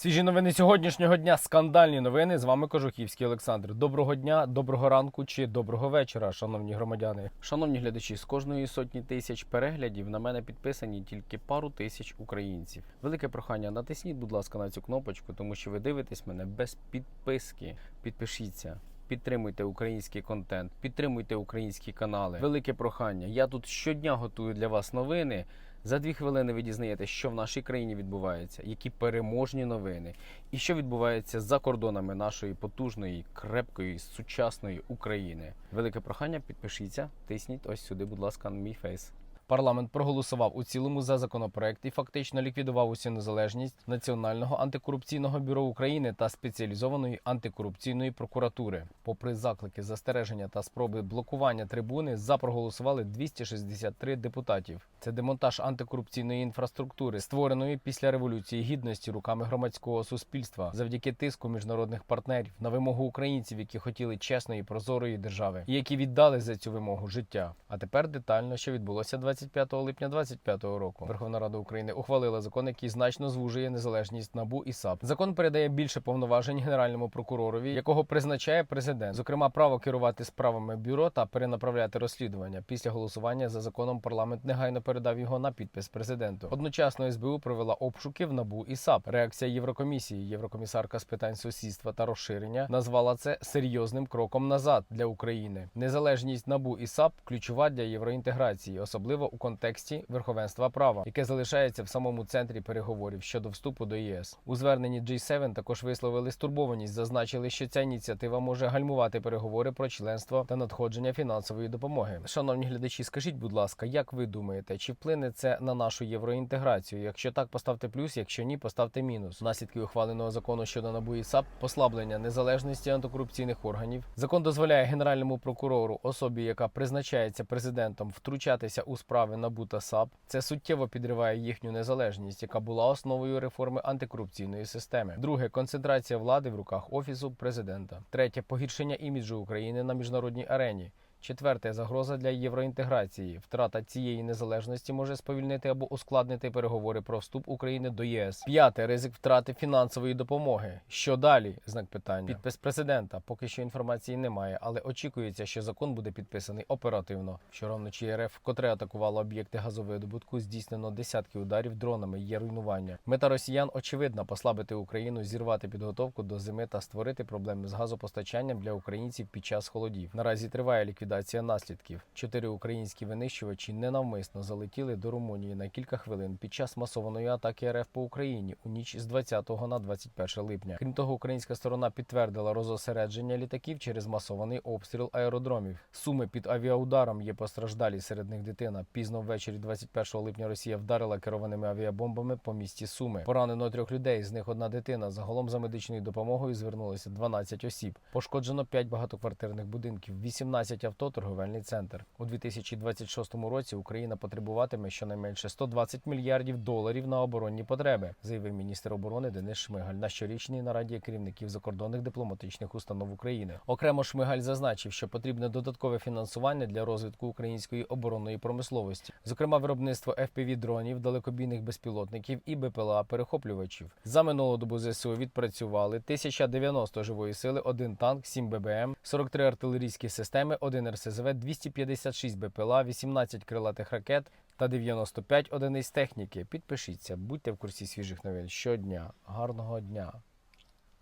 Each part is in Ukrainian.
Свіжі новини сьогоднішнього дня. Скандальні новини. З вами Кожухівський Олександр. Доброго дня, доброго ранку чи доброго вечора, шановні громадяни. Шановні глядачі, з кожної сотні тисяч переглядів на мене підписані тільки пару тисяч українців. Велике прохання, натисніть, будь ласка, на цю кнопочку, тому що ви дивитесь мене без підписки. Підпишіться. Підтримуйте український контент, підтримуйте українські канали. Велике прохання. Я тут щодня готую для вас новини. За дві хвилини ви дізнаєтесь, що в нашій країні відбувається, які переможні новини, і що відбувається за кордонами нашої потужної, крепкої, сучасної України. Велике прохання, підпишіться, тисніть ось сюди, будь ласка, на мій фейс. Парламент проголосував у цілому за законопроект і фактично ліквідував усю незалежність Національного антикорупційного бюро України та спеціалізованої антикорупційної прокуратури. Попри заклики, застереження та спроби блокування трибуни, за проголосували 263 депутатів. Це демонтаж антикорупційної інфраструктури, створеної після революції гідності руками громадського суспільства, завдяки тиску міжнародних партнерів на вимогу українців, які хотіли чесної прозорої держави, і які віддали за цю вимогу життя. А тепер детально, що відбулося 25 липня 2025 року. Верховна Рада України ухвалила закон, який значно звужує незалежність НАБУ і САП. Закон передає більше повноважень генеральному прокуророві, якого призначає президент, зокрема право керувати справами бюро та перенаправляти розслідування. Після голосування за законом парламент негайно передав його на підпис президенту. Одночасно СБУ провела обшуки в НАБУ і САП. Реакція Єврокомісії, Єврокомісарка з питань сусідства та розширення, назвала це серйозним кроком назад для України. Незалежність НАБУ і САП ключова для євроінтеграції, особливо у контексті верховенства права, яке залишається в самому центрі переговорів щодо вступу до ЄС. У зверненні G7 також висловили стурбованість, зазначили, що ця ініціатива може гальмувати переговори про членство та надходження фінансової допомоги. Шановні глядачі, скажіть, будь ласка, як ви думаєте, чи вплине це на нашу євроінтеграцію? Якщо так, поставте плюс, якщо ні, поставте мінус. Наслідки ухваленого закону щодо НАБУ і САП послаблення незалежності антикорупційних органів. Закон дозволяє генеральному прокурору, особі, яка призначається президентом, втручатися у справи НАБУ та САП. Це суттєво підриває їхню незалежність, яка була основою реформи антикорупційної системи. Друге концентрація влади в руках офісу президента. Третє погіршення іміджу України на міжнародній арені. Четверте загроза для євроінтеграції. Втрата цієї незалежності може сповільнити або ускладнити переговори про вступ України до ЄС. П'яте ризик втрати фінансової допомоги. Що далі? Знак питання. Підпис президента. Поки що інформації немає, але очікується, що закон буде підписаний оперативно. Вчора вночі РФ вкотре атакувала об'єкти газовидобутку. Здійснено десятки ударів дронами. Є руйнування. Мета росіян очевидна послабити Україну, зірвати підготовку до зими та створити проблеми з газопостачанням для українців під час холодів. Наразі триває ліквідація наслідків. Чотири українські винищувачі ненавмисно залетіли до Румунії на кілька хвилин під час масованої атаки РФ по Україні у ніч з 20 на 21 липня. Крім того, українська сторона підтвердила розосередження літаків через масований обстріл аеродромів. Суми під авіаударом є постраждалі. Серед них дитина. Пізно ввечері 21 липня Росія вдарила керованими авіабомбами по місті Суми. Поранено трьох людей. З них одна дитина. Загалом за медичною допомогою звернулося 12 осіб. Пошкоджено 5 багатоквартирних будинків, 18 авто, торговельний центр. У 2026 році Україна потребуватиме щонайменше 120 мільярдів доларів на оборонні потреби, заявив міністр оборони Денис Шмигаль на щорічній нараді керівників закордонних дипломатичних установ України. Окремо Шмигаль зазначив, що потрібне додаткове фінансування для розвитку української оборонної промисловості, зокрема виробництво fpv дронів, далекобійних безпілотників і БПЛА перехоплювачів. За минулу добу ЗСУ відпрацювали 1090 живої сили, 1 танк, 7 ББМ, 43 артилерійські системи, 1 РСЗВ, 256 БПЛА, 18 крилатих ракет та 95 одиниць техніки. Підпишіться, будьте в курсі свіжих новин щодня. Гарного дня.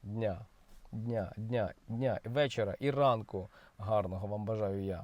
Дня, дня, дня, дня, вечора і ранку. Гарного вам бажаю я.